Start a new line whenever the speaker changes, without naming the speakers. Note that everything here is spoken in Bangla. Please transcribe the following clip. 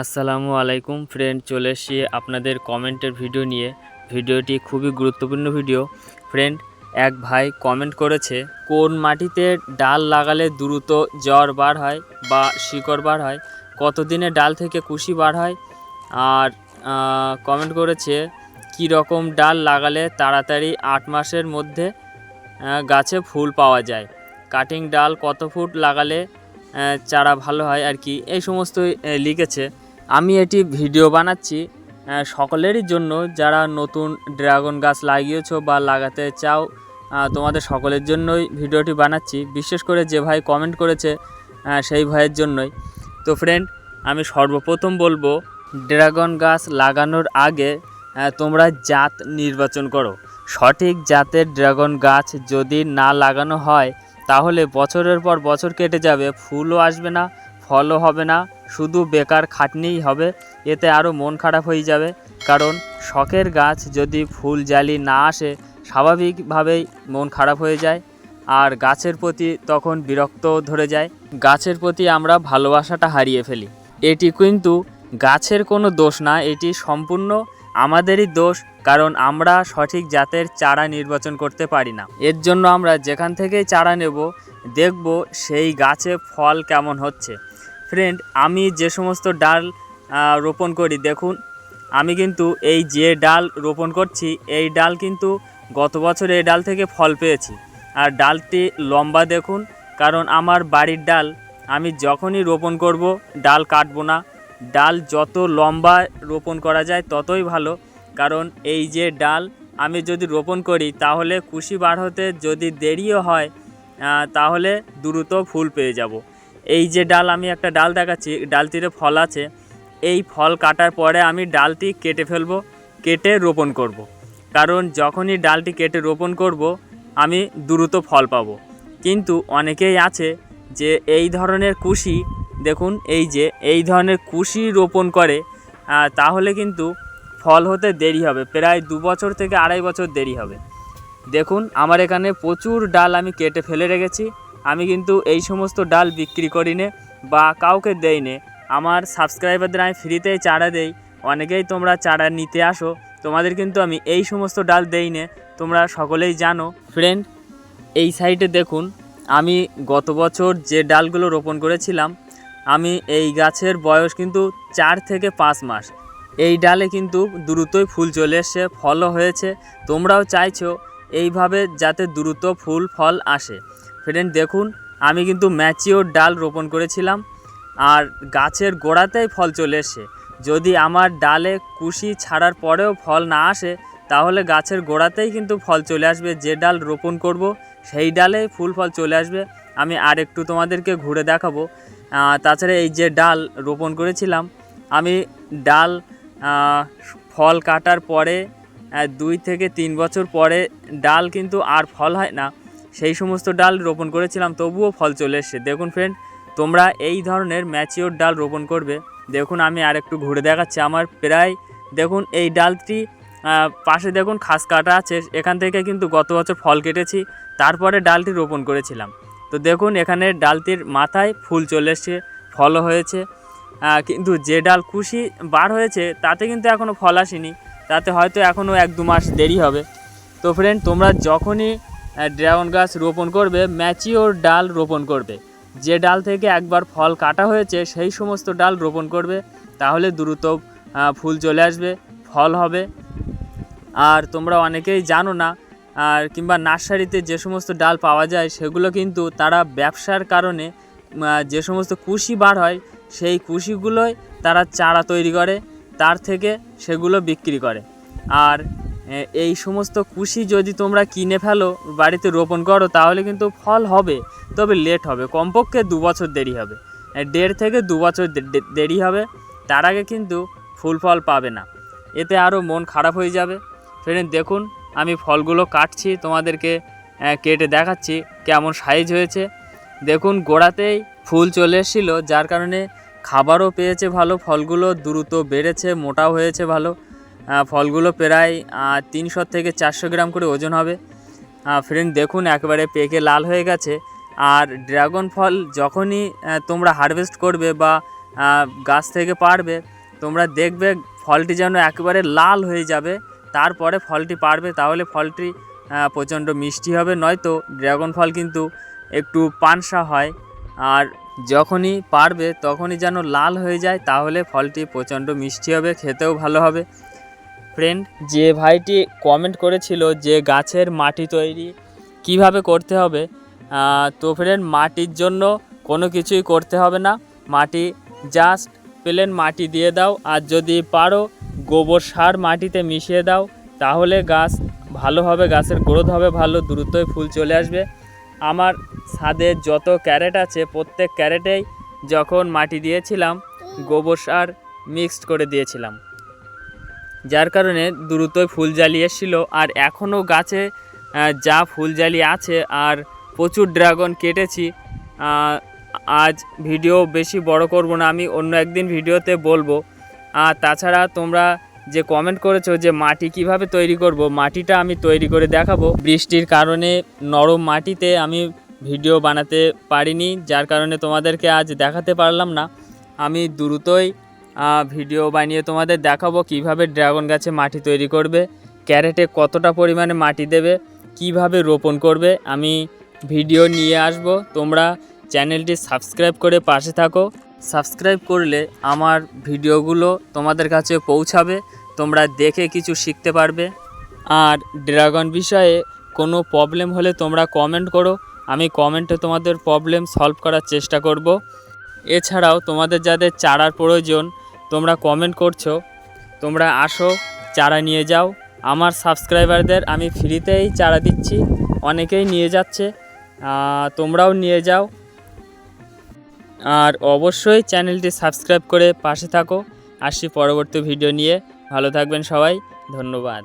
আসসালামু আলাইকুম ফ্রেন্ড, চলে এসেছি আপনাদের কমেন্টের ভিডিও নিয়ে। ভিডিওটি খুবই গুরুত্বপূর্ণ ভিডিও। ফ্রেন্ড, এক ভাই কমেন্ট করেছে, কোন মাটিতে ডাল লাগালে দ্রুত জ্বর বার হয় বা শিকড় বার হয়? কতদিনে ডাল থেকে কুশি বার হয়? আর কমেন্ট করেছে, কী রকম ডাল লাগালে তাড়াতাড়ি আট মাসের মধ্যে গাছে ফুল পাওয়া যায়? কাটিং ডাল কত ফুট লাগালে চারা ভালো হয়? আর কি, এই সমস্ত লিখেছে। আমি এটি ভিডিও বানাচ্ছি সকলেরই জন্য যারা নতুন ড্রাগন গাছ লাগিয়েছো বা লাগাতে চাও তোমাদের সকলের জন্যই ভিডিওটি বানাচ্ছি। বিশেষ করে যে ভাই কমেন্ট করেছে সেই ভাইয়ের জন্যই। তো ফ্রেন্ড আমি সর্বপ্রথম বলব, ড্রাগন গাছ লাগানোর আগে তোমরা জাত নির্বাচন করো। সঠিক জাতের ড্রাগন গাছ যদি না লাগানো হয়, তাহলে বছরের পর বছর কেটে যাবে, ফুলও আসবে না, ফলও হবে না। শুধু বেকার খাটনিই হবে, এতে আরও মন খারাপ হয়ে যাবে। কারণ শখের গাছ যদি ফুল জালি না আসে, স্বাভাবিকভাবেই মন খারাপ হয়ে যায়। আর গাছের প্রতি তখন বিরক্ত ধরে যায়। গাছের প্রতি আমরা ভালোবাসাটা হারিয়ে ফেলি। এটি কিন্তু গাছের কোনো দোষ না, এটি সম্পূর্ণ আমাদেরই দোষ, কারণ আমরা সঠিক জাতের চারা নির্বাচন করতে পারি না। এর জন্য আমরা যেখান থেকেই চারা নেব, দেখব সেই গাছে ফল কেমন হচ্ছে। ফ্রেন্ড আমি যে সমস্ত ডাল রোপণ করি, দেখুন, আমি কিন্তু এই যে ডাল রোপণ করছি, এই ডাল কিন্তু গত বছর এই ডাল থেকে ফল পেয়েছি। আর ডালটি লম্বা দেখুন, কারণ আমার বাড়ির ডাল, আমি যখনই রোপণ করব, ডাল কাটবো না। ডাল যত লম্বা রোপণ করা যায়, ততই ভালো। কারণ এই যে ডাল আমি যদি রোপণ করি, তাহলে কুশি বার হতে যদি দেরিও হয় তাহলে দ্রুত ফুল পেয়ে যাব। এই যে ডাল, আমি একটা ডাল দেখাচ্ছি। ডালটিতে ফল আছে। এই ফল কাটার পরে আমি ডালটি কেটে ফেলব, কেটে রোপণ করব। কারণ যখনই ডালটি কেটে রোপণ করব, আমি দ্রুত ফল পাব। কিন্তু অনেকেই আছে যে এই ধরনের কুশি, দেখুন এই যে, এই ধরনের কুশি রোপণ করে তাহলে কিন্তু ফল হতে দেরি হবে। প্রায় দু বছর থেকে আড়াই বছর দেরি হবে। দেখুন, আমার এখানে প্রচুর ডাল আমি কেটে ফেলে রেখেছি। আমি কিন্তু এই সমস্ত ডাল বিক্রি করি নে বা কাউকে দেই নে আমার সাবস্ক্রাইবারদের আমি ফ্রিতেই চারা দেই। অনেকেই তোমরা চারা নিতে আসো। তোমাদের কিন্তু আমি এই সমস্ত ডাল দেই নে তোমরা সকলেই জানো। ফ্রেন্ড এই সাইডে দেখুন, আমি গত বছর যে ডালগুলো রোপণ করেছিলাম, আমি এই গাছের বয়স কিন্তু চার থেকে পাঁচ মাস। এই ডালে কিন্তু দ্রুতই ফুল চলে এসছে, ফলও হয়েছে। তোমরাও চাইছো এইভাবে যাতে দ্রুত ফুল, ফল আসে। ফ্রেন্ড দেখুন, আমি কিন্তু ম্যাচিওর ডাল রোপণ করেছিলাম, আর গাছের গোড়াতেই ফল চলে এসছে যদি আমার ডালে কুশি ছাড়ার পরেও ফল না আসে, তাহলে গাছের গোড়াতেই কিন্তু ফল চলে আসবে, যে ডাল রোপণ করব, সেই ডালে ফুল ফল চলে আসবে। আমি আর একটু তোমাদেরকে ঘুরে দেখাবো। তাছাড়া এই যে ডাল রোপণ করেছিলাম, আমি ডাল ফল কাটার পরে দুই থেকে তিন বছর পরে ডাল কিন্তু আর ফল হয় না। সেই সমস্ত ডাল রোপণ করেছিলাম, তবুও ফল চলে এসছে। দেখুন ফ্রেন্ড তোমরা এই ধরনের ম্যাচিওর ডাল রোপণ করবে। দেখুন, আমি আর একটু ঘুরে দেখাচ্ছি আমার প্রায়। দেখুন, এই ডালটি পাশে দেখুন খাস কাটা আছে। এখান থেকে কিন্তু গত বছর ফল কেটেছি, তারপরে ডালটি রোপণ করেছিলাম। তো দেখুন, এখানে ডালটির মাথায় ফুল চলে এসছে, ফলও হয়েছে। কিন্তু যে ডাল কুশি বার হয়েছে, তাতে কিন্তু এখনও ফল আসেনি। তাতে হয়তো এখনও এক দু মাস দেরি হবে। তো ফ্রেন্ড তোমরা যখনই ড্রাগন গাছ রোপণ করবে, ম্যাচিওর ডাল রোপণ করবে। যে ডাল থেকে একবার ফল কাটা হয়েছে, সেই সমস্ত ডাল রোপণ করবে, তাহলে দ্রুত ফুল চলে আসবে, ফল হবে। আর তোমরা অনেকেই জানো না, আর কিংবা নার্সারিতে যে সমস্ত ডাল পাওয়া যায়, সেগুলো কিন্তু তারা ব্যবসার কারণে যে সমস্ত কুশি বার হয়, সেই কুশিগুলোই তারা চারা তৈরি করে, তার থেকে সেগুলো বিক্রি করে। আর এই সমস্ত কুশি যদি তোমরা কিনে ফেলো, বাড়িতে রোপণ করো, তাহলে কিন্তু ফল হবে, তবে লেট হবে। কমপক্ষে দু বছর দেরি হবে। দেড় থেকে দু বছর দেরি হবে। তার আগে কিন্তু ফুল ফল পাবে না। এতে আরও মন খারাপ হয়ে যাবে। ফ্রেন্ড, দেখুন, আমি ফলগুলো কাটছি, তোমাদেরকে কেটে দেখাচ্ছি কেমন সাইজ হয়েছে। দেখুন, গোড়াতেই ফুল চলে এসেছিল, যার কারণে খাবারও পেয়েছে ভালো, ফলগুলো দ্রুত বেড়েছে, মোটাও হয়েছে ভালো। ফলগুলো প্রায় তিনশো থেকে চারশো গ্রাম করে ওজন হবে। ফ্রেন্ড দেখুন, একেবারে পেকে লাল হয়ে গেছে। আর ড্রাগন ফল যখনই তোমরা হারভেস্ট করবে বা গাছ থেকে পারবে, তোমরা দেখবে ফলটি যেন একেবারে লাল হয়ে যাবে। তারপরে ফলটি পারবে, তাহলে ফলটি প্রচণ্ড মিষ্টি হবে। নয়তো ড্রাগন ফল কিন্তু একটু পানসা হয়। আর যখনই পারবে, তখনই যেন লাল হয়ে যায়, তাহলে ফলটি প্রচণ্ড মিষ্টি হবে, খেতেও ভালো হবে। ফ্রেন্ড যে ভাইটি কমেন্ট করেছিল যে গাছের মাটি তৈরি কীভাবে করতে হবে তো ফ্রেন্ড মাটির জন্য কোনো কিছুই করতে হবে না। মাটি জাস্ট প্লেন মাটি দিয়ে দাও, আর যদি পারো গোবর সার মাটিতে মিশিয়ে দাও, তাহলে গাছ ভালো হবে, গাছের গ্রোথ হবে ভালো, দ্রুতই ফুল চলে আসবে। আমার ছাদে যত ক্যারেট আছে, প্রত্যেক ক্যারেটেই যখন মাটি দিয়েছিলাম, গোবর সার মিক্সড করে দিয়েছিলাম। যার কারণে দ্রুতই ফুল জালি এসেছিল। আর এখনও গাছে যা ফুল জালি আছে আর প্রচুর ড্রাগন কেটেছি আজ ভিডিও বেশি বড় করব না, আমি অন্য একদিন ভিডিওতে বলব। আর তাছাড়া তোমরা যে কমেন্ট করেছ যে মাটি কীভাবে তৈরি করব, মাটিটা আমি তৈরি করে দেখাবো। বৃষ্টির কারণে নরম মাটিতে আমি ভিডিও বানাতে পারিনি, যার কারণে তোমাদেরকে আজ দেখাতে পারলাম না। আমি দ্রুতই ভিডিও বানিয়ে তোমাদের দেখাবো কীভাবে ড্রাগন গাছে মাটি তৈরি করবে, ক্যারেটে কতটা পরিমাণে মাটি দেবে, কীভাবে রোপণ করবে। আমি ভিডিও নিয়ে আসব, তোমরা চ্যানেলটি সাবস্ক্রাইব করে পাশে থাকো। সাবস্ক্রাইব করলে আমার ভিডিওগুলো তোমাদের কাছে পৌঁছাবে, তোমরা দেখে কিছু শিখতে পারবে। আর ড্রাগন বিষয়ে কোনো প্রবলেম হলে তোমরা কমেন্ট করো, আমি কমেন্টে তোমাদের প্রবলেম সলভ করার চেষ্টা করব। এছাড়াও তোমাদের যাদের চারার প্রয়োজন তোমরা কমেন্ট করছ, তোমরা আসো, চারা নিয়ে যাও। আমার সাবস্ক্রাইবারদের আমি ফ্রিতেই চারা দিচ্ছি, অনেকেই নিয়ে যাচ্ছে তোমরাও নিয়ে যাও। আর অবশ্যই চ্যানেলটি সাবস্ক্রাইব করে পাশে থাকো। আসি পরবর্তী ভিডিও নিয়ে। ভালো থাকবেন সবাই, ধন্যবাদ।